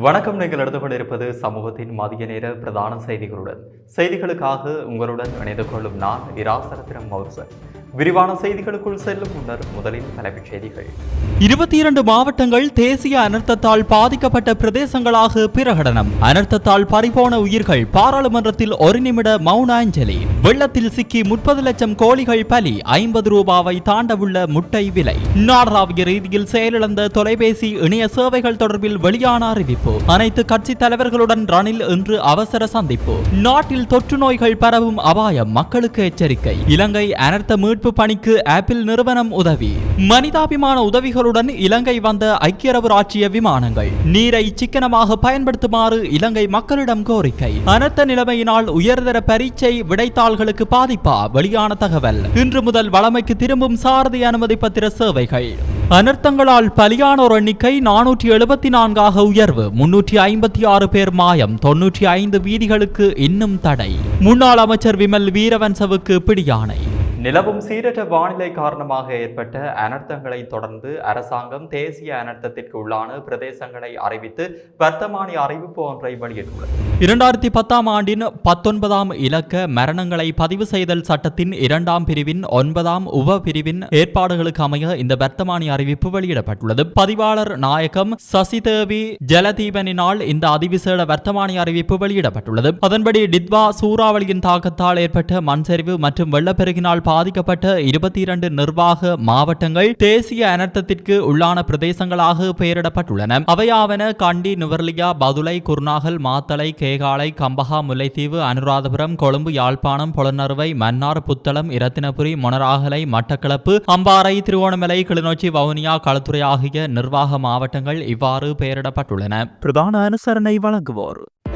வணக்கம். நீங்கள் எடுத்து கொண்டிருப்பது சமூகத்தின் மதிய நேர பிரதான செய்திகளுடன். செய்திகளுக்காக உங்களுடன் இணைந்து கொள்ளும் நான் இராசரத்திரம் மௌசர் விரிவான செய்திகளுக்குள் செல்லும் முன்னர் முதலில் தலைப்புச் செய்திகள். இருபத்தி இரண்டு மாவட்டங்கள் தேசிய அனர்த்தத்தால் பாதிக்கப்பட்ட பிரதேசங்களாக பிரகடனம். அனர்த்தத்தால் பறிபோன உயிர்கள் பாராளுமன்றத்தில் ஒரு நிமிட மௌன அஞ்சலி வெள்ளத்தில் சிக்கி முப்பது லட்சம் கோழிகள் பலி ஐம்பது ரூபாவை தாண்டவுள்ள முட்டை விலை. நாடராவிய ரீதியில் செயலிழந்த தொலைபேசி இணைய சேவைகள் தொடர்பில் வெளியான அறிவிப்பு. அனைத்து கட்சி தலைவர்களுடன் ரணில் இன்று அவசர சந்திப்பு. நாட்டில் தொற்று நோய்கள் பரவும் அபாயம் மக்களுக்கு எச்சரிக்கை. இலங்கை அனர்த்த மீட்பு பணிக்கு ஆப்பிள் நிறுவனம் உதவி. மனிதாபிமான உதவிகளுடன் இலங்கை வந்த ஐக்கிய அரபு ராச்சிய விமானங்கள். நீரை சிக்கனமாக பயன்படுத்துமாறு இலங்கை மக்களிடம் கோரிக்கை. அனர்த்த நிலைமையினால் உயர்தர பரீட்சை விடைத்தாள்களுக்கு பாதிப்பா? வெளியான தகவல். இன்று முதல் வளமைக்கு திரும்பும் சாரதி அனுமதி பத்திர சேவைகள். அனர்த்தங்களால் பலியானோர் எண்ணிக்கை நானூற்றி எழுபத்தி நான்காக உயர்வு. முன்னூற்றி ஐம்பத்தி ஆறு பேர் மாயம் தொன்னூற்றி ஐந்து வீதிகளுக்கு இன்னும் தடை. முன்னாள் அமைச்சர் விமல் வீரவன்சவுக்கு பிடியானை நிலவும் சீரற்ற வானிலை காரணமாக ஏற்பட்ட அனர்த்தங்களை தொடர்ந்து அரசாங்கம் தேசிய அனர்த்தத்திற்கு உள்ளான பிரதேசங்களை அறிவித்து வர்த்தமானி அறிவிப்பு ஒன்றை வெளியிட்டுள்ளது. இரண்டாயிரத்தி பத்தாம் ஆண்டின் பத்தொன்பதாம் இலக்க மரணங்களை பதிவு செய்தல் சட்டத்தின் இரண்டாம் பிரிவின் ஒன்பதாம் உப பிரிவின் ஏற்பாடுகளுக்கு அமைய இந்த வர்த்தமானி அறிவிப்பு வெளியிடப்பட்டுள்ளது. பதிவாளர் நாயகம் சசிதேவி ஜலதீபனினால் இந்த அதிவிசேட வர்த்தமானி அறிவிப்பு வெளியிடப்பட்டுள்ளது. அதன்படி டித்வா சூறாவளியின் தாக்கத்தால் ஏற்பட்ட மண்சரிவு மற்றும் வெள்ளப்பெருகினால் பாதிக்கப்பட்ட இருபத்தி இரண்டு நிர்வாக மாவட்டங்கள் தேசிய அனர்த்தத்திற்கு உள்ளான பிரதேசங்களாக பெயரிடப்பட்டுள்ளன. அவையாவன கண்டி நுவர்லியா பதுளை குர்நாகல் மாத்தளை கேகாலை கம்பஹா முல்லைத்தீவு அனுராதபுரம் கொழும்பு யாழ்ப்பாணம் புலனறுவை மன்னார் புத்தளம் இரத்தினபுரி மொனராகலை மட்டக்களப்பு அம்பாறை திருவோணமலை கிளிநொச்சி வவுனியா களத்துறை ஆகிய நிர்வாக மாவட்டங்கள் இவ்வாறு பெயரிடப்பட்டுள்ளன. பிரதான அனுசரணை வழங்குவோர்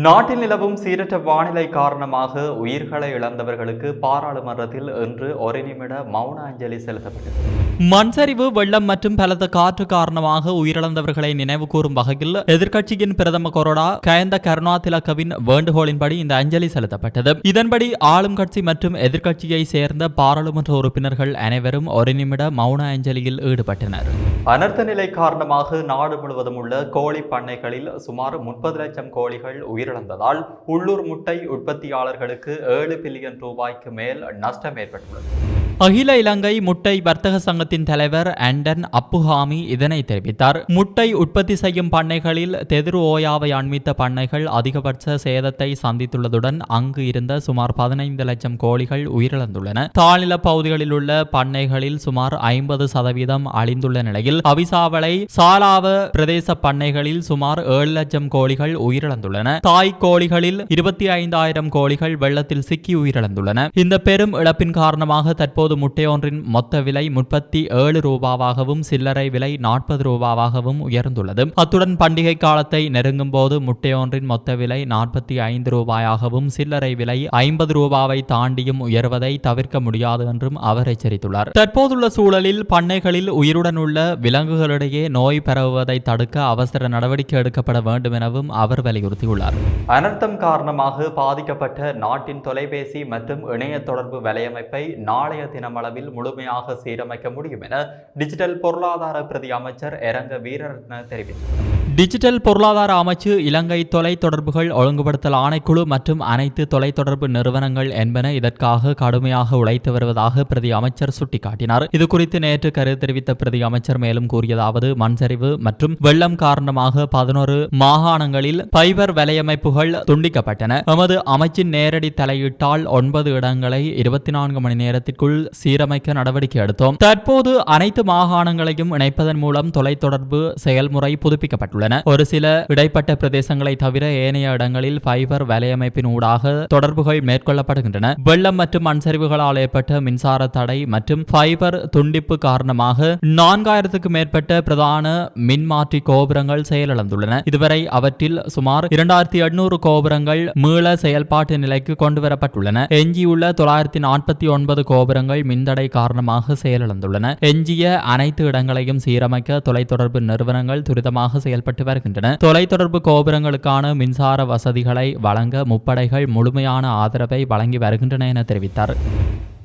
நாட்டில் நிலவும் சீரற்ற வானிலை காரணமாக உயிர்களை இழந்தவர்களுக்கு பாராளுமன்றத்தில் இன்று ஒரு நிமிட மௌன அஞ்சலி செலுத்தப்பட்டது. மண்சரிவு வெள்ளம் மற்றும் பலத்த காற்று காரணமாக உயிரிழந்தவர்களை நினைவு கூறும் வகையில் எதிர்க்கட்சியின் பிரதம கொறடா கயந்த கருணா திலக்கவின் வேண்டுகோளின்படி இந்த அஞ்சலி செலுத்தப்பட்டது. இதன்படி ஆளும் கட்சி மற்றும் எதிர்க்கட்சியை சேர்ந்த பாராளுமன்ற உறுப்பினர்கள் அனைவரும் ஒரு நிமிட மௌன அஞ்சலியில் ஈடுபட்டனர். அனர்த்த நிலை காரணமாக நாடு முழுவதும் உள்ள கோழி பண்ணைகளில் சுமார் முப்பது லட்சம் கோழிகள் உயிரிழந்ததால் உள்ளூர் முட்டை உற்பத்தியாளர்களுக்கு ஏழு பில்லியன் ரூபாய்க்கு மேல் நஷ்டம் ஏற்பட்டுள்ளது. அகில இலங்கை முட்டை வர்த்தக சங்கத்தின் தலைவர் ஆண்டன் அப்புஹாமி இதனை தெரிவித்தார். முட்டை உற்பத்தி செய்யும் பண்ணைகளில் தெதிர் ஓயாவை அண்மித்த பண்ணைகள் அதிகபட்ச சேதத்தை சந்தித்துள்ளதுடன் அங்கு இருந்த சுமார் பதினைந்து லட்சம் கோழிகள் உயிரிழந்துள்ளன. தாழ்நில பகுதிகளில் உள்ள பண்ணைகளில் சுமார் ஐம்பது சதவீதம் அழிந்துள்ள நிலையில் அவிசாவளை சாலாவ பிரதேச பண்ணைகளில் சுமார் ஏழு லட்சம் கோழிகள் உயிரிழந்துள்ளன. தாய் கோழிகளில் இருபத்தி ஐந்தாயிரம் கோழிகள் வெள்ளத்தில் சிக்கி உயிரிழந்துள்ளன. இந்த பெரும் இழப்பின் காரணமாக தற்போது முட்டையொன்றின் மொத்த விலை முப்பத்தி ஏழு ரூபாவாகவும் சில்லறை விலை நாற்பது ரூபாவாகவும் உயர்ந்துள்ளது. அத்துடன் பண்டிகை காலத்தை நெருங்கும் போது முட்டையொன்றின் மொத்த விலை நாற்பத்தி ஐந்து ரூபாயாகவும் சில்லறை விலை ஐம்பது ரூபாவை தாண்டியும் உயர்வதை தவிர்க்க முடியாது என்றும் அவர் எச்சரித்துள்ளார். தற்போதுள்ள சூழலில் பண்ணைகளில் உயிருடன் உள்ள விலங்குகளிடையே நோய் பரவுவதை தடுக்க அவசர நடவடிக்கை எடுக்கப்பட வேண்டும் எனவும் அவர் வலியுறுத்தியுள்ளார். அனர்த்தம் காரணமாக பாதிக்கப்பட்ட நாட்டின் தொலைபேசி மற்றும் இணைய தொடர்பு வலையமைப்பை நாளைய தினமளவில் முழுமையாக சீரமைக்க முடியும் என டிஜிட்டல் பொருளாதார பிரதி அமைச்சர் எரங்க வீரரத்ன தெரிவித்தார். டிஜிட்டல் பொருளாதார அமைச்சு இலங்கை தொலைத்தொடர்புகள் ஒழுங்குபடுத்தல் ஆணைக்குழு மற்றும் அனைத்து தொலைத்தொடர்பு நிறுவனங்கள் என்பன இதற்காக கடுமையாக உழைத்து வருவதாக பிரதி அமைச்சர் சுட்டிக்காட்டினார். இது குறித்து நேற்று கருத்து தெரிவித்த பிரதி அமைச்சர் மேலும் கூறியதாவது மண்சரிவு மற்றும் வெள்ளம் காரணமாக பதினோரு மாகாணங்களில் பைபர் வலையமைப்புகள் துண்டிக்கப்பட்டன. எமது அமைச்சின் நேரடி தலையீட்டால் ஒன்பது இடங்களை இருபத்தி நான்கு மணி நேரத்திற்குள் சீரமைக்க நடவடிக்கை எடுத்தோம். தற்போது அனைத்து மாகாணங்களையும் இணைப்பதன் மூலம் தொலைத்தொடர்பு செயல்முறை புதுப்பிக்கப்பட்டுள்ளன. ஒரு சில இடைப்பட்ட பிரதேசங்களை தவிர ஏனைய இடங்களில் ஃபைபர் வலையமைப்பின் ஊடாக தொடர்புகள் மேற்கொள்ளப்படுகின்றன. வெள்ளம் மற்றும் மண்சரிவுகளால் ஏற்பட்ட மின்சார தடை மற்றும் ஃபைபர் துண்டிப்பு காரணமாக நான்காயிரத்துக்கு மேற்பட்ட பிரதான மின்மாற்றி கோபுரங்கள் செயலிழந்துள்ளன. இதுவரை அவற்றில் சுமார் இரண்டாயிரத்தி எண்ணூறு கோபுரங்கள் மீள செயல்பாட்டு நிலைக்கு கொண்டு வரப்பட்டுள்ளன எஞ்சியுள்ள தொள்ளாயிரத்தி நாற்பத்தி ஒன்பது கோபுரங்கள் மின்தடை காரணமாக செயலிழந்துள்ளன. எஞ்சிய அனைத்து இடங்களையும் சீரமைக்க தொலைத்தொடர்பு நிறுவனங்கள் துரிதமாக செயல்பட்டு வருகின்றன. தொலைத்தொடர்பு கோபுரங்களுக்கான மின்சார வசதிகளை வழங்க முப்படைகள் முழுமையான ஆதரவை வழங்கி வருகின்றன என தெரிவித்தார்.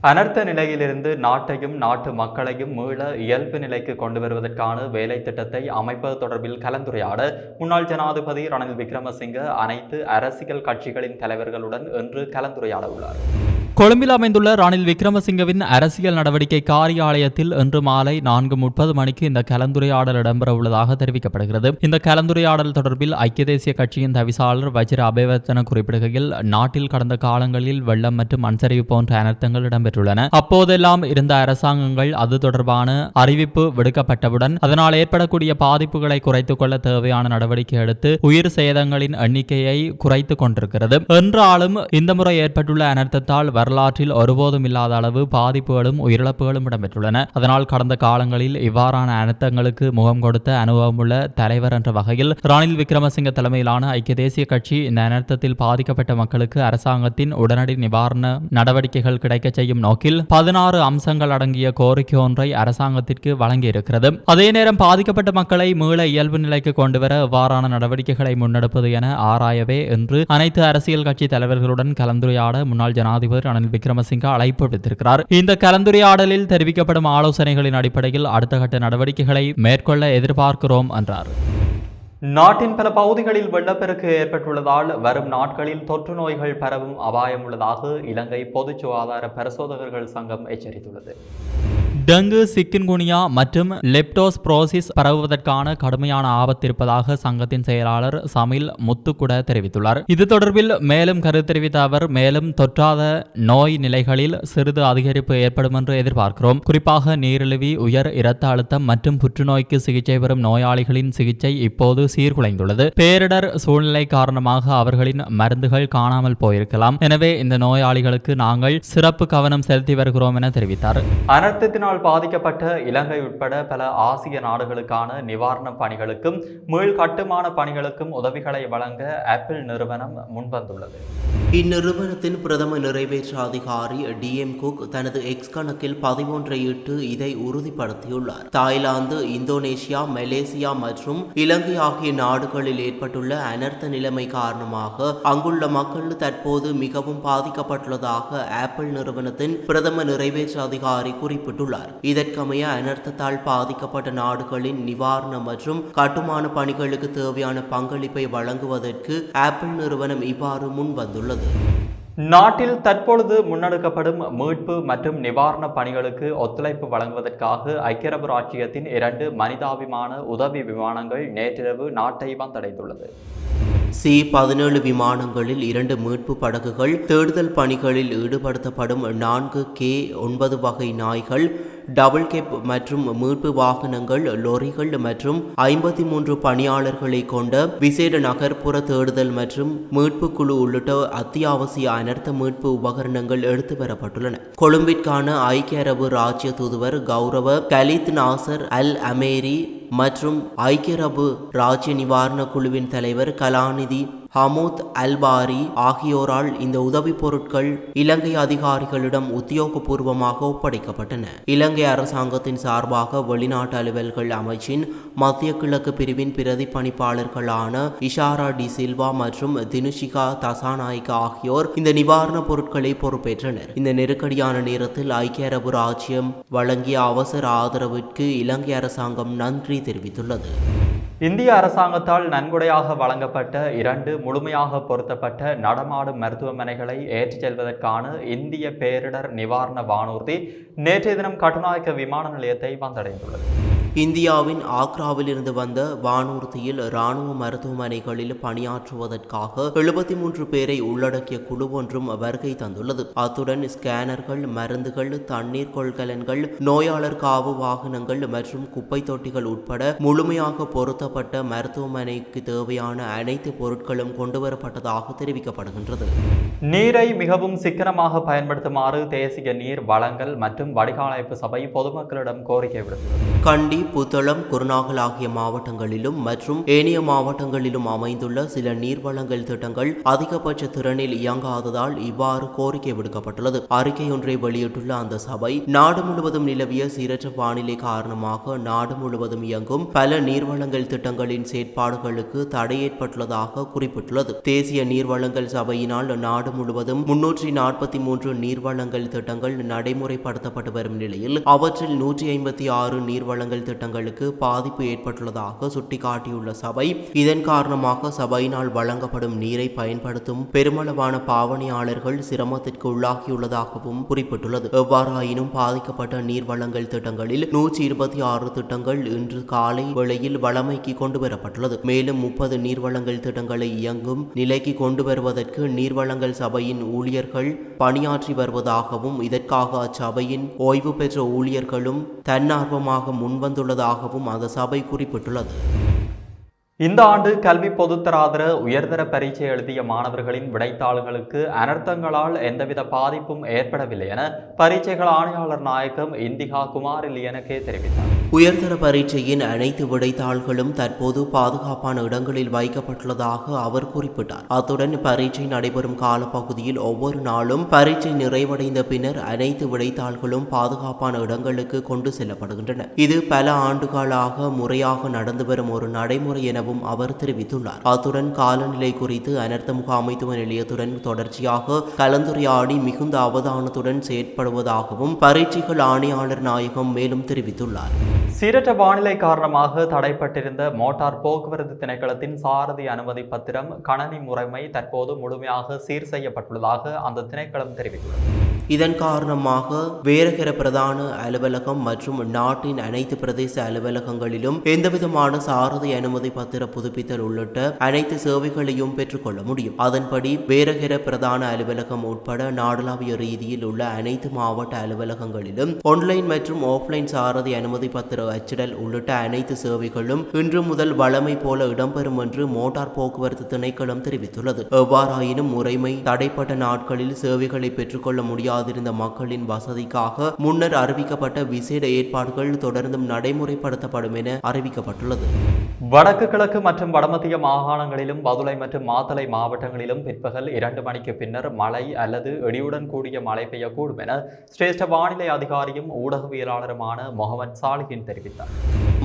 அனர்த்த நிலையிலிருந்து நாட்டையும் நாட்டு மக்களையும் மீள இயல்பு நிலைக்கு கொண்டு வருவதற்கான வேலை திட்டத்தை அமைப்பது தொடர்பில் கலந்துரையாட முன்னாள் ஜனாதிபதி ரணில் விக்ரமசிங்க அனைத்து அரசியல் கட்சிகளின் தலைவர்களுடன் இன்று கலந்துரையாட உள்ளார் கொழும்பில் அமைந்துள்ள ரணில் விக்ரமசிங்கவின் அரசியல் நடவடிக்கை காரியாலயத்தில் இன்று மாலை நான்கு முப்பது மணிக்கு இந்த கலந்துரையாடல் இடம்பெற உள்ளதாக தெரிவிக்கப்படுகிறது. இந்த கலந்துரையாடல் தொடர்பில் ஐக்கிய தேசிய கட்சியின் தவிசாளர் வஜிர அபேவர்த்தன குறிப்பிடுகையில் நாட்டில் கடந்த காலங்களில் வெள்ளம் மற்றும் மண்சரிவு போன்ற அனர்த்தங்கள் இடம்பெற்றுள்ளன. அப்போதெல்லாம் இருந்த அரசாங்கங்கள் அது தொடர்பான அறிவிப்பு விடுக்கப்பட்டவுடன் அதனால் ஏற்படக்கூடிய பாதிப்புகளை குறைத்துக் கொள்ள தேவையான நடவடிக்கை எடுத்து உயிர் சேதங்களின் எண்ணிக்கையை குறைத்துக் கொண்டிருக்கிறது. என்றாலும் இந்த முறை ஏற்பட்டுள்ள அனர்த்தத்தால் வரலாற்றில் ஒருபோதும் இல்லாத அளவு பாதிப்புகளும் உயிரிழப்புகளும் இடம்பெற்றுள்ளன. அதனால் கடந்த காலங்களில் இவ்வாறான அனர்த்தங்களுக்கு முகம் கொடுத்த அனுபவமுள்ள தலைவர் என்ற வகையில் ரணில் விக்ரமசிங்க தலைமையிலான ஐக்கிய தேசிய கட்சி இந்த அனர்த்தத்தில் பாதிக்கப்பட்ட மக்களுக்கு அரசாங்கத்தின் உடனடி நிவாரண நடவடிக்கைகள் கிடைக்கச் செய்யும் நோக்கில் பதினாறு அம்சங்கள் அடங்கிய கோரிக்கை ஒன்றை அரசாங்கத்திற்கு வழங்கியிருக்கிறது. அதே நேரம் பாதிக்கப்பட்ட மக்களை மீள இயல்பு நிலைக்கு கொண்டுவர இவ்வாறான நடவடிக்கைகளை முன்னெடுப்பது என ஆராயவே என்று அனைத்து அரசியல் கட்சி தலைவர்களுடன் கலந்துரையாட முன்னாள் ஜனாதிபதி ரணில் விக்ரமசிங்க அழைப்பு விடுத்திருக்கிறார். இந்த கலந்துரையாடலில் தெரிவிக்கப்படும் ஆலோசனைகளின் அடிப்படையில் அடுத்த கட்ட நடவடிக்கைகளை மேற்கொள்ள எதிர்பார்க்கிறோம் என்றார். நாட்டின் பல பகுதிகளில் வெள்ளப்பெருக்கு ஏற்பட்டுள்ளதால் வரும் நாட்களில் தொற்று நோய்கள் பரவும் அபாயம் உள்ளதாக இலங்கை பொது சுகாதார பரிசோதகர்கள் சங்கம் எச்சரித்துள்ளது. டெங்கு சிக்கன்குனியா மற்றும் லெப்டோஸ்ப்ரோசிஸ் பரவுவதற்கான கடுமையான ஆபத்து இருப்பதாக சங்கத்தின் செயலாளர் சமில் முத்துக்குட தெரிவித்துள்ளார். இது தொடர்பில் மேலும் கருத்து தெரிவித்த அவர் மேலும் தொற்றாத நோய் நிலைகளில் சிறிது அதிகரிப்பு ஏற்படும் என்று எதிர்பார்க்கிறோம். குறிப்பாக நீரிழிவி உயர் இரத்த அழுத்தம் மற்றும் புற்றுநோய்க்கு சிகிச்சை பெறும் நோயாளிகளின் சிகிச்சை இப்போது சீர்குலைந்துள்ளது. பேரிடர் சூழ்நிலை காரணமாக அவர்களின் மருந்துகள் காணாமல் போயிருக்கலாம். எனவே இந்த நோயாளிகளுக்கு நாங்கள் சிறப்பு கவனம் செலுத்தி வருகிறோம் என தெரிவித்தார். அனர்த்தத்தினால் பாதிக்கப்பட்ட இலங்கை உட்பட பல ஆசிய நாடுகளுக்கான நிவாரணப் பணிகளுக்கும் மீள் கட்டுமான பணிகளுக்கும் உதவிகளை வழங்க ஆப்பிள் நிறுவனம் முன்வந்துள்ளது. இந்நிறுவனத்தின் பிரதம நிறைவேற்ற அதிகாரி டிஎம் குக் தனது எக்ஸ் கணக்கில் பதிமூன்றை இட்டு இதை உறுதிப்படுத்தியுள்ளார். தாய்லாந்து இந்தோனேஷியா மலேசியா மற்றும் இலங்கை ஆகிய நாடுகளில் ஏற்பட்டுள்ள அனர்த்த நிலைமை காரணமாக அங்குள்ள மக்கள் தற்போது மிகவும் பாதிக்கப்பட்டுள்ளதாக ஆப்பிள் நிறுவனத்தின் பிரதம நிறைவேற்ற அதிகாரி குறிப்பிட்டுள்ளார். இதற்கமைய அனர்த்தத்தால் பாதிக்கப்பட்ட நாடுகளின் நிவாரணம் மற்றும் கட்டுமான பணிகளுக்கு தேவையான பங்களிப்பை வழங்குவதற்கு ஆப்பிள் நிறுவனம் இவ்வாறு முன்வந்துள்ளது நாட்டில் தற்பொழுது முன்னெடுக்கப்படும் மீட்பு மற்றும் நிவாரணப் பணிகளுக்கு ஒத்துழைப்பு வழங்குவதற்காக ஐக்கிய அரபு ராச்சியத்தின் இரண்டு மனிதாபிமான உதவி விமானங்கள் நேற்றிரவு நாட்டை வந்தடைந்துள்ளது சி பதினேழு விமானங்களில் இரண்டு மீட்பு படகுகள் தேடுதல் பணிகளில் ஈடுபடுத்தப்படும் நான்கு கே ஒன்பது வகை நாய்கள் டபுள் கேப் மற்றும் மீட்பு வாகனங்கள் லொரிகள் மற்றும் ஐம்பத்தி மூன்று பணியாளர்களை கொண்ட விசேட நகர்ப்புற தேடுதல் மற்றும் மீட்பு குழு உள்ளிட்ட அத்தியாவசிய அனர்த்த மீட்பு உபகரணங்கள் எடுத்து வரப்பட்டுள்ளன. கொழும்பிற்கான ஐக்கிய அரபு ராஜ்ய தூதுவர் கௌரவ கலித் நாசர் அல் அமேரி மற்றும் ஐக்கிய அரபு ராஜ்ய நிவாரண குழுவின் தலைவர் கலாநிதி ஹமூத் அல்பாரி ஆகியோரால் இந்த உதவிப் பொருட்கள் இலங்கை அதிகாரிகளிடம் உத்தியோகபூர்வமாக ஒப்படைக்கப்பட்டன. இலங்கை அரசாங்கத்தின் சார்பாக வெளிநாட்டு அலுவல்கள் அமைச்சின் மத்திய கிழக்கு பிரிவின் பிரதி பணிப்பாளர்களான இஷாரா டி சில்வா மற்றும் தினுஷிகா தசாநாயக் ஆகியோர் இந்த நிவாரணப் பொருட்களை பொறுப்பேற்றனர். இந்த நெருக்கடியான நேரத்தில் ஐக்கிய அரபு ராஜ்யம் வழங்கிய அவசர ஆதரவிற்கு இலங்கை அரசாங்கம் நன்றி தெரிவித்துள்ளது. இந்திய அரசாங்கத்தால் நன்கொடையாக வழங்கப்பட்ட இரண்டு முழுமையாக பொருத்தப்பட்ட நடமாடும் மருத்துவமனைகளை ஏற்றிச் செல்வதற்கான இந்திய பேரிடர் நிவாரண வானூர்தி நேற்றைய தினம் கட்டுநாயக்க விமான நிலையத்தை வந்தடைந்துள்ளது. இந்தியாவின் ஆக்ராவில் இருந்து வந்த வானூர்தியில் இராணுவ மருத்துவமனைகளில் பணியாற்றுவதற்காக எழுபத்தி மூன்று பேரை உள்ளடக்கிய குழு ஒன்றும் வருகை தந்துள்ளது. அத்துடன் ஸ்கேனர்கள் மருந்துகள் தண்ணீர் கொள்கலன்கள் நோயாளர் காவு வாகனங்கள் மற்றும் குப்பை தொட்டிகள் உட்பட முழுமையாக பொருத்தப்பட்ட மருத்துவமனைக்கு தேவையான அனைத்து பொருட்களும் கொண்டுவரப்பட்டதாக தெரிவிக்கப்படுகின்றது. நீரை மிகவும் சிக்கனமாக பயன்படுத்துமாறு தேசிய நீர் வளங்கள் மற்றும் வடிகாலமைப்பு சபை பொதுமக்களிடம் கோரிக்கை விடுத்துள்ளது. கண்டி புத்தளம் குருநாகல் ஆகிய மாவட்டங்களிலும் மற்றும் ஏனைய மாவட்டங்களிலும் அமைந்துள்ள சில நீர்வளங்கள் திட்டங்கள் அதிகபட்ச திறனில் இயங்காததால் இவ்வாறு கோரிக்கை விடுக்கப்பட்டுள்ளது. அறிக்கை ஒன்றை வெளியிட்டுள்ள அந்த சபை நாடு முழுவதும் நிலவிய சீரற்ற வானிலை காரணமாக நாடு முழுவதும் இயங்கும் பல நீர்வளங்கள் திட்டங்களின் செயற்பாடுகளுக்கு தடை ஏற்பட்டுள்ளதாக குறிப்பிட்டுள்ளது. தேசிய நீர்வளங்கள் சபையினால் நாடு முழுவதும் முன்னூற்றி நாற்பத்தி மூன்று நீர்வளங்கள் திட்டங்கள் நடைமுறைப்படுத்தப்பட்டு வரும் நிலையில் அவற்றில் நூற்றி ஐம்பத்தி ஆறு நீர்வளங்கள் திட்டங்களுக்கு பாதிப்பு ஏற்பட்டுள்ளதாக சுட்டிக்காட்டியுள்ள சபை இதன் காரணமாக சபையினால் வழங்கப்படும் நீரை பயன்படுத்தும் பெருமளவான பாவனையாளர்கள் சிரமத்திற்கு உள்ளாகியுள்ளதாகவும் குறிப்பிட்டுள்ளது. எவ்வாறாயினும் பாதிக்கப்பட்ட நீர் வழங்கல் திட்டங்களில் நூற்றி இருபத்தி ஆறு திட்டங்கள் இன்று காலை வேளையில் வளமைக்கு கொண்டு வரப்பட்டுள்ளது. மேலும் முப்பது நீர்வளங்கள் திட்டங்களை இயங்கும் நிலைக்கு கொண்டு வருவதற்கு நீர்வளங்கள் சபையின் ஊழியர்கள் பணியாற்றி வருவதாகவும் இதற்காக அச்சபையின் ஓய்வு பெற்ற ஊழியர்களும் தன்னார்வமாக முன்வந்து முன்வந்துள்ளதாகவும் அந்த சபை குறிப்பிட்டுள்ளது. இந்த ஆண்டு கல்வி பொதுத்தராதர உயர்தர பரீட்சை எழுதிய மாணவர்களின் விடைத்தாள்களுக்கு அனர்த்தங்களால் எந்தவித பாதிப்பும் ஏற்படவில்லை என பரீட்சைகள் ஆணையாளர் நாயகம் இந்திகா குமார் லியனகே தெரிவித்தார். உயர்தர பரீட்சையின் அனைத்து விடைத்தாள்களும் தற்போது பாதுகாப்பான இடங்களில் வைக்கப்பட்டுள்ளதாக அவர் குறிப்பிட்டார். அத்துடன் பரீட்சை நடைபெறும் காலப்பகுதியில் ஒவ்வொரு நாளும் பரீட்சை நிறைவடைந்த பின்னர் அனைத்து விடைத்தாள்களும் பாதுகாப்பான இடங்களுக்கு கொண்டு செல்லப்படுகின்றன. இது பல ஆண்டுகளாக முறையாக நடந்து வரும் ஒரு நடைமுறை என எனவும் அவர் தெரிவித்துள்ளார். அத்துடன் காலநிலை குறித்து அனர்த்த முகாமைத்துவ நிலையத்துடன் தொடர்ச்சியாக கலந்துரையாடி மிகுந்த அவதானத்துடன் செயற்படுவதாகவும் பரீட்சைகள் ஆணையாளர் நாயகம் மேலும் தெரிவித்துள்ளார். சீரற்ற வானிலை காரணமாக தடைப்பட்டிருந்த மோட்டார் போக்குவரத்து திணைக்களத்தின் சாரதி அனுமதி பத்திரம் கணனி முறைமை தற்போது முழுமையாக சீர் செய்யப்பட்டுள்ளதாக அந்த திணைக்களம் தெரிவித்துள்ளது. இதன் காரணமாக வேரகர பிரதான அலுவலகம் மற்றும் நாட்டின் அனைத்து பிரதேச அலுவலகங்களிலும் எந்தவிதமான சாரதி அனுமதி பத்திர புதுப்பித்தல் உள்ளிட்ட அனைத்து சேவைகளையும் பெற்றுக்கொள்ள முடியும். அதன்படி வேரகர பிரதான அலுவலகம் உட்பட நாடளாவிய ரீதியில் உள்ள அனைத்து மாவட்ட அலுவலகங்களிலும் ஆன்லைன் மற்றும் ஆஃப்லைன் சாரதி அனுமதி பத்திர அச்சிடல் உள்ளிட்ட அனைத்து சேவைகளும் இன்று முதல் வழமை போல இடம்பெறும் என்று மோட்டார் போக்குவரத்து திணைக்களம் தெரிவித்துள்ளது. எவ்வாறாயினும் முறைமை தடைப்பட்ட நாட்களில் சேவைகளை பெற்றுக்கொள்ள முடியாதிருந்த மக்களின் வசதிக்காக முன்னர் அறிவிக்கப்பட்ட விசேட ஏற்பாடுகள் தொடர்ந்தும் நடைமுறைப்படுத்தப்படும் என அறிவிக்கப்பட்டுள்ளது. வடக்கு கிழக்கு மற்றும் வடமத்திய மாகாணங்களிலும் பதுளை மற்றும் மாத்தளை மாவட்டங்களிலும் பிற்பகல் இரண்டு மணிக்கு பின்னர் மழை அல்லது இடியுடன் கூடிய மழை பெய்யக்கூடும் என சிரேஷ்ட வானிலை அதிகாரியும் ஊடகவியலாளருமான முகமது சாலிஹின் தெரிவித்தார்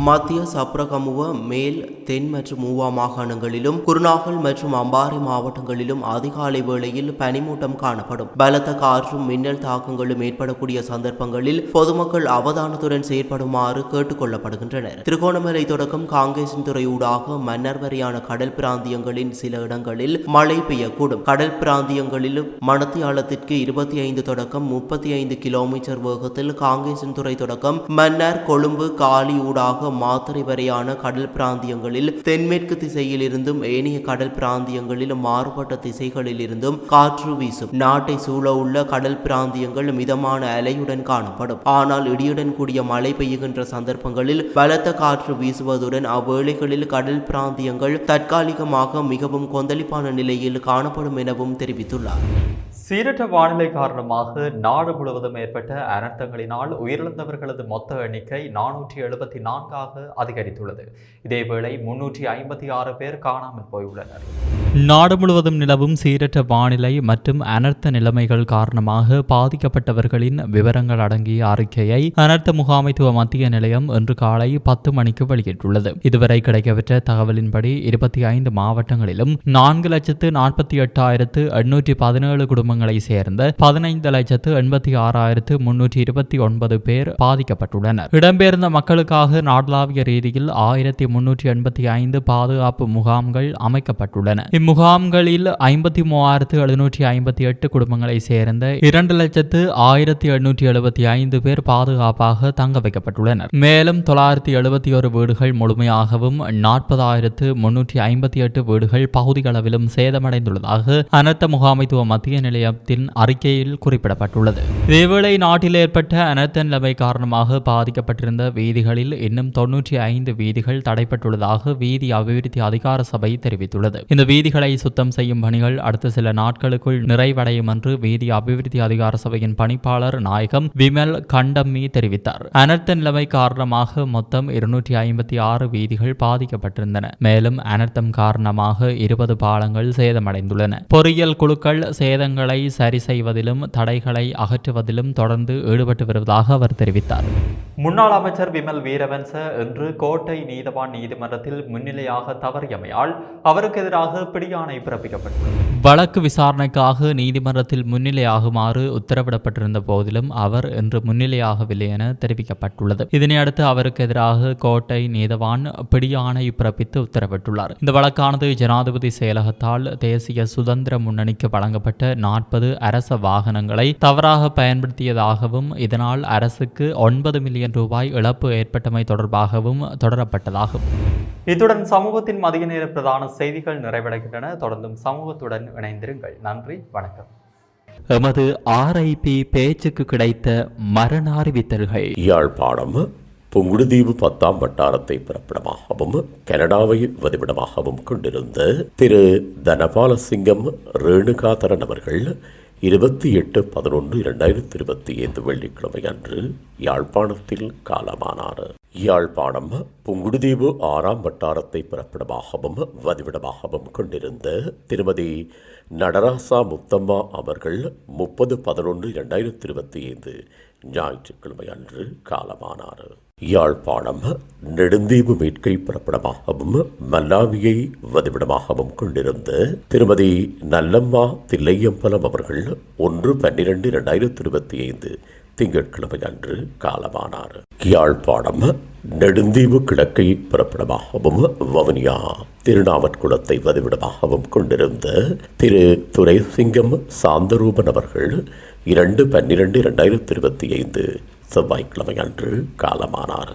மத்திய சப்ரகமுவ மேல் தென் மற்றும் மூவா மாகாணங்களிலும் குருநாகல் மற்றும் அம்பாறை மாவட்டங்களிலும் அதிகாலை வேளையில் பனிமூட்டம் காணப்படும். பலத்த காற்றும் மின்னல் தாக்கங்களும் ஏற்படக்கூடிய சந்தர்ப்பங்களில் பொதுமக்கள் அவதானத்துடன் செயற்படுமாறு கேட்டுக்கொள்ளப்படுகின்றனர் திருகோணமலை தொடக்கம் காங்கேசன் துறையூடாக மன்னர் வரையான கடல் பிராந்தியங்களின் சில இடங்களில் மழை பெய்யக்கூடும். கடல் பிராந்தியங்களில் மணத்தியாலத்திற்கு இருபத்தி ஐந்து தொடக்கம் முப்பத்தி ஐந்து கிலோமீட்டர் வேகத்தில் காங்கேசன்துறை தொடக்கம் மன்னர் கொழும்பு காலி ஊடாக மாத்தறை வரையான கடல் பிராந்தியங்களில் தென்மேற்கு திசையில் இருந்தும் ஏனைய கடல் பிராந்தியங்களில் மாறுபட்ட திசைகளில் இருந்தும் காற்று வீசும். நாட்டை சூழ உள்ள கடல் பிராந்தியங்கள் மிதமான அலையுடன் காணப்படும். ஆனால் இடியுடன் கூடிய மழை பெய்யுகின்ற சந்தர்ப்பங்களில் பலத்த காற்று வீசுவதுடன் அவ்வேளைகளில் கடல் பிராந்தியங்கள் தற்காலிகமாக மிகவும் கொந்தளிப்பான நிலையில் காணப்படும் எனவும் தெரிவித்துள்ளார். சீரற்ற வானிலை காரணமாக நாடு முழுவதும் ஏற்பட்ட அனர்த்தங்களினால் உயிரிழந்தவர்களது மொத்த எண்ணிக்கை நானூற்றி எழுபத்தி நான்காக அதிகரித்துள்ளது. இதேவேளை முன்னூற்றி ஐம்பத்தி ஆறு பேர் காணாமல் போயுள்ளனர். நாடு முழுவதும் நிலவும் சீரற்ற வானிலை மற்றும் அனர்த்த நிலைமைகள் காரணமாக பாதிக்கப்பட்டவர்களின் விவரங்கள் அடங்கிய அறிக்கையை அனர்த்த முகாமைத்துவ மத்திய நிலையம் இன்று காலை பத்து மணிக்கு வெளியிட்டுள்ளது. இதுவரை கிடைக்கப்பெற்ற தகவலின்படி இருபத்தி ஐந்து மாவட்டங்களிலும் நான்கு லட்சத்து நாற்பத்தி எட்டாயிரத்து எண்ணூற்றி பதினேழு குடும்பங்கள் மாவட்டங்களை சேர்ந்த பதினைந்து லட்சத்து எண்பத்தி ஆறாயிரத்து முன்னூற்றி இருபத்தி ஒன்பது பேர் பாதிக்கப்பட்டுள்ளனர். இடம்பெயர்ந்த மக்களுக்காக நாடளாவிய ரீதியில் ஆயிரத்தி முன்னூற்றி எண்பத்தி ஐந்து பாதுகாப்பு முகாம்கள் அமைக்கப்பட்டுள்ளன. இம்முகாம்களில் ஐம்பத்தி மூவாயிரத்து எழுநூற்றி ஐம்பத்தி எட்டு குடும்பங்களை சேர்ந்த இரண்டு லட்சத்து ஆயிரத்தி எண்ணூற்றி எழுபத்தி ஐந்து பேர் பாதுகாப்பாக தங்க வைக்கப்பட்டுள்ளனர். மேலும் தொள்ளாயிரத்தி எழுபத்தி ஒரு வீடுகள் முழுமையாகவும் நாற்பதாயிரத்து முன்னூற்றி ஐம்பத்தி எட்டு வீடுகள் பகுதிகளவிலும் சேதமடைந்துள்ளதாக அனர்த்த முகாமைத்துவ மத்திய நிலையத்தின் அறிக்கையில் குறிப்பிடப்பட்டுள்ளது. இதேவேளை நாட்டில் ஏற்பட்ட அனர்த்த நிலைமை காரணமாக பாதிக்கப்பட்டிருந்த வீதிகளில் இன்னும் தொன்னூற்றி ஐந்து வீதிகள் தடைப்பட்டுள்ளதாக வீதி அபிவிருத்தி அதிகார சபை தெரிவித்துள்ளது. இந்த வீதிகளை சுத்தம் செய்யும் பணிகள் அடுத்த சில நாட்களுக்குள் நிறைவடையும் என்று வீதி அபிவிருத்தி அதிகார சபையின் பணிப்பாளர் நாயகம் விமல் கண்டம்மி தெரிவித்தார். அனர்த்த நிலைமை காரணமாக மொத்தம் இருநூற்றி ஐம்பத்தி ஆறு வீதிகள் பாதிக்கப்பட்டிருந்தன. மேலும் அனர்த்தம் காரணமாக இருபது பாலங்கள் சேதமடைந்துள்ளன. பொறியியல் குழுக்கள் சேதங்களை சரி செய்வதிலும் தடைகளை அகற்றுவதிலும் தொடர்ந்து ஈடுபட்டு வருவதாக அவர் தெரிவித்தார். முன்னாள் அமைச்சர் விமல் வீரவன்ச இன்று கோட்டை நீதவான் நீதிமன்றத்தில் முன்னிலையாக தவறியமையால் அவருக்கு எதிராக பிடியாணை பிறப்பிக்கப்பட்டுள்ளது வழக்கு விசாரணைக்காக நீதிமன்றத்தில் முன்னிலையாகுமாறு உத்தரவிடப்பட்டிருந்த போதிலும் அவர் இன்று முன்னிலையாகவில்லை என தெரிவிக்கப்பட்டுள்ளது. இதனையடுத்து அவருக்கு எதிராக கோட்டை நீதவான் பிடியாணை பிறப்பித்து உத்தரவிட்டுள்ளார். இந்த வழக்கானது ஜனாதிபதி செயலகத்தால் தேசிய சுதந்திர முன்னணிக்கு வழங்கப்பட்ட நாற்பது அரச வாகனங்களை தவறாக பயன்படுத்தியதாகவும் இதனால் அரசுக்கு ஒன்பது மில்லியன் ரூபாய் இழப்பு ஏற்பட்டமை தொடர்பாகவும் தொடரப்பட்டதாகும். இத்துடன் சமூகத்தின் மதிய நேர பிரதான செய்திகள் நிறைவடைகின்றன. தொடர்ந்தும் சமூகத்துடன் இணைந்திருங்கள். நன்றி வணக்கம். எமது ஆர்ஐபி பேச்சுக்கு கிடைத்த மரண அறிவித்தல்கள். யாழ்ப்பாணம் புங்குடுதீவு பத்தாம் வட்டாரத்தை பிறப்பிடமாகவும் கனடாவை வதிவிடமாகவும் கொண்டிருந்த திரு. தனபாலசிங்கம் ரேணுகாதரன் அவர்கள் இருபத்தி எட்டு பதினொன்று இரண்டாயிரத்தி இருபத்தி ஐந்து வெள்ளிக்கிழமை அன்று யாழ்ப்பாணத்தில் காலமானார். யாழ்ப்பாணம் புங்குடுதீவு ஆறாம் வட்டாரத்தை பிறப்பிடமாகவும் வதிவிடமாகவும் கொண்டிருந்த திருமதி நடராசா முத்தம்மா அவர்கள் முப்பது பதினொன்று இரண்டாயிரத்தி இருபத்தி ஐந்து ஞாயிற்றுக்கிழமை அன்று காலமானார். யாழ்ப்பாணம் நெடுந்தீவு மீட்கை புறப்படமாகவும் மல்லாவியை வதிவிடமாகவும் கொண்டிருந்த திருமதி நல்லம்மா தில்லையம்பலம் அவர்கள் ஒன்று பன்னிரண்டு இரண்டாயிரத்தி இருபத்தி ஐந்து திங்கட்கிழமை அன்று காலமானார். யாழ்ப்பாணம் நெடுந்தீவு கிழக்கை பிறப்பிடமாகவும் வவுனியா திருநாவற்குளத்தை வதிவிடமாகவும் கொண்டிருந்த திரு துரைசிங்கம் சாந்தரூபன் அவர்கள் இரண்டு பன்னிரண்டு இரண்டாயிரத்தி இருபத்தி ஐந்து செவ்வாய்க்கிழமை அன்று காலமானார்.